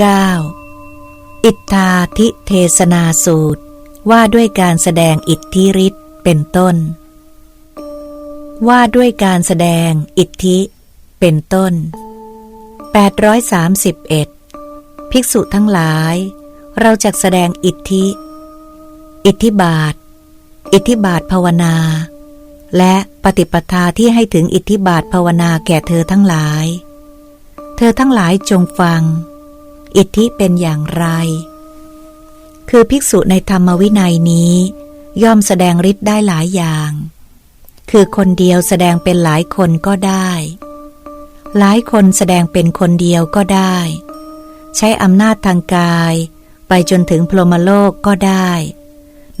9 อิทธาทิเทศนาสูตร ว่าด้วยการแสดงอิทธิฤทธิ์เป็นต้น ว่าด้วยการแสดงอิทธิเป็นต้น 831 ภิกษุทั้งหลาย เราจะแสดงอิทธิ อิทธิบาท อิทธิบาทภาวนา และปฏิปทาที่ให้ถึงอิทธิบาทภาวนาแก่เธอทั้งหลาย เธอทั้งหลายจงฟัง อิทธิเป็นอย่างไร คือภิกษุในธรรมวินัยนี้ ย่อมแสดงฤทธิ์ได้หลายอย่าง คือคนเดียวแสดงเป็นหลายคนก็ได้ หลายคนแสดงเป็นคนเดียวก็ได้ ใช้อำนาจทางกายไปจนถึงพรหมโลกก็ได้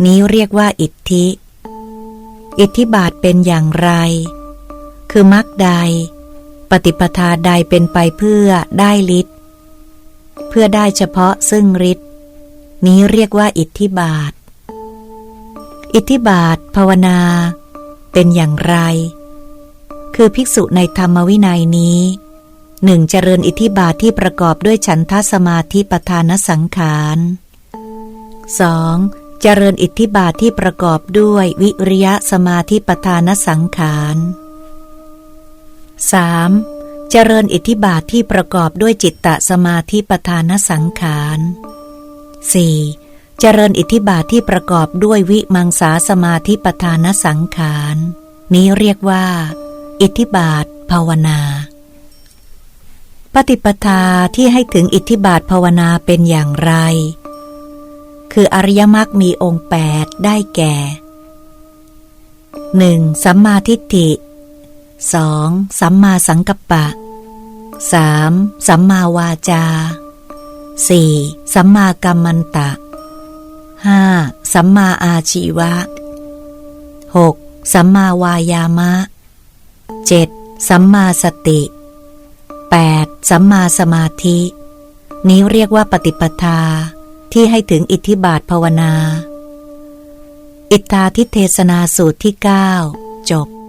นี้เรียกว่าอิทธิ อิทธิบาทเป็นอย่างไร คือมรรคใด ปฏิปทาใดเป็นไปเพื่อได้ฤทธิ์ เพื่อได้เฉพาะซึ่งฤทธิ์นี้เรียกว่าอิทธิบาท อิทธิบาทภาวนา เป็นอย่างไร คือภิกษุในธรรมวินัยนี้หนึ่งเจริญอิทธิบาทที่ประกอบด้วยฉันทสมาธิปทานสังขาร 2. เจริญอิทธิบาทที่ประกอบด้วยวิริยะสมาธิปทานสังขาร 3. เจริญอิทธิบาทที่ประกอบด้วยจิตตสมาธิปทานสังขาร 4. เจริญอิทธิบาทที่ประกอบด้วยวิมังสาสมาธิปทานสังขาร นี้เรียกว่า อิทธิบาทภาวนา ปฏิปทาที่ให้ถึงอิทธิบาทภาวนาเป็นอย่างไร คืออริยมรรคมีองค์แปดได้แก่ 1. สัมมาทิฏฐิ 2. สัมมาสังกัปปะ 3. สัมมาวาจา 4. สัมมากัมมันตะ 5. สัมมาอาชีวะ 6. สัมมาวายามะ 7. สัมมาสติ 8. สัมมาสมาธิ นี้เรียกว่าปฏิปทาที่ให้ถึงอิทธิบาทภาวนา อิทธาทิเทศนาสูตรที่ 9 จบ